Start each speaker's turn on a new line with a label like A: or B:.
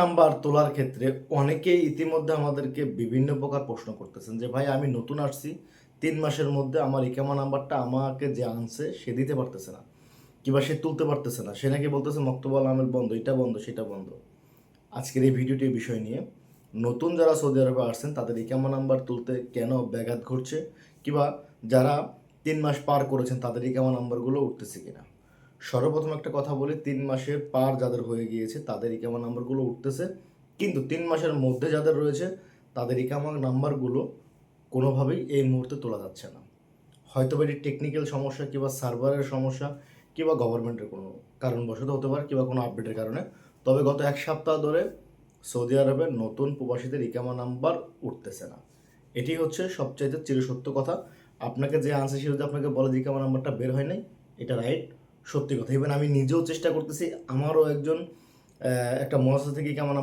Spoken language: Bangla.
A: নাম্বার তোলার ক্ষেত্রে অনেকেই ইতিমধ্যে আমাদেরকে বিভিন্ন প্রকার প্রশ্ন করতেছেন যে, ভাই, আমি নতুন আসছি, তিন মাসের মধ্যে আমার ইকামা নাম্বারটা আমাকে যে আনছে, সে দিতে পারতেছে না কিংবা সে তুলতে পারতেছে না। সে নাকি বলতেছে মক্তবাল আমের বন্ধ, এটা বন্ধ, সেটা বন্ধ। আজকের এই ভিডিওটি বিষয় নিয়ে নতুন যারা সৌদি আরবে আসছেন, তাদের ইকামা নাম্বার তুলতে কেন ব্যাঘাত ঘটছে কিংবা যারা তিন মাস পার করেছেন, তাদের ইকামা নাম্বারগুলো উঠতেছে কিনা? সর্বপ্রথম একটা কথা বলি, তিন মাসের পার যাদের হয়ে গিয়েছে তাদের ইকামা নাম্বারগুলো উঠতেছে। কিন্তু তিন মাসের মধ্যে যাদের রয়েছে তাদের ইকামা নাম্বারগুলো কোনোভাবেই এই মুহূর্তে তোলা যাচ্ছে না। হয়তো এটি টেকনিক্যাল সমস্যা কিংবা সার্ভারের সমস্যা কিংবা গভর্নমেন্টের কোনো কারণবশত হতে পারে কিংবা কোনো আপডেটের কারণে। তবে গত এক সপ্তাহ ধরে সৌদি আরবের নতুন প্রবাসীদের ইকামা নাম্বার উঠতেছে না। এটি হচ্ছে সবচাইতে চিরসত্য কথা। আপনাকে যে আনসার সে আপনাকে বলে যে ইকামা নাম্বারটা বের হয় নাই, এটা রাইট সত্যি কথা। ইভেন আমি নিজেও চেষ্টা করতেছি আমারও একজন একটা মহাসা থেকে ইকামা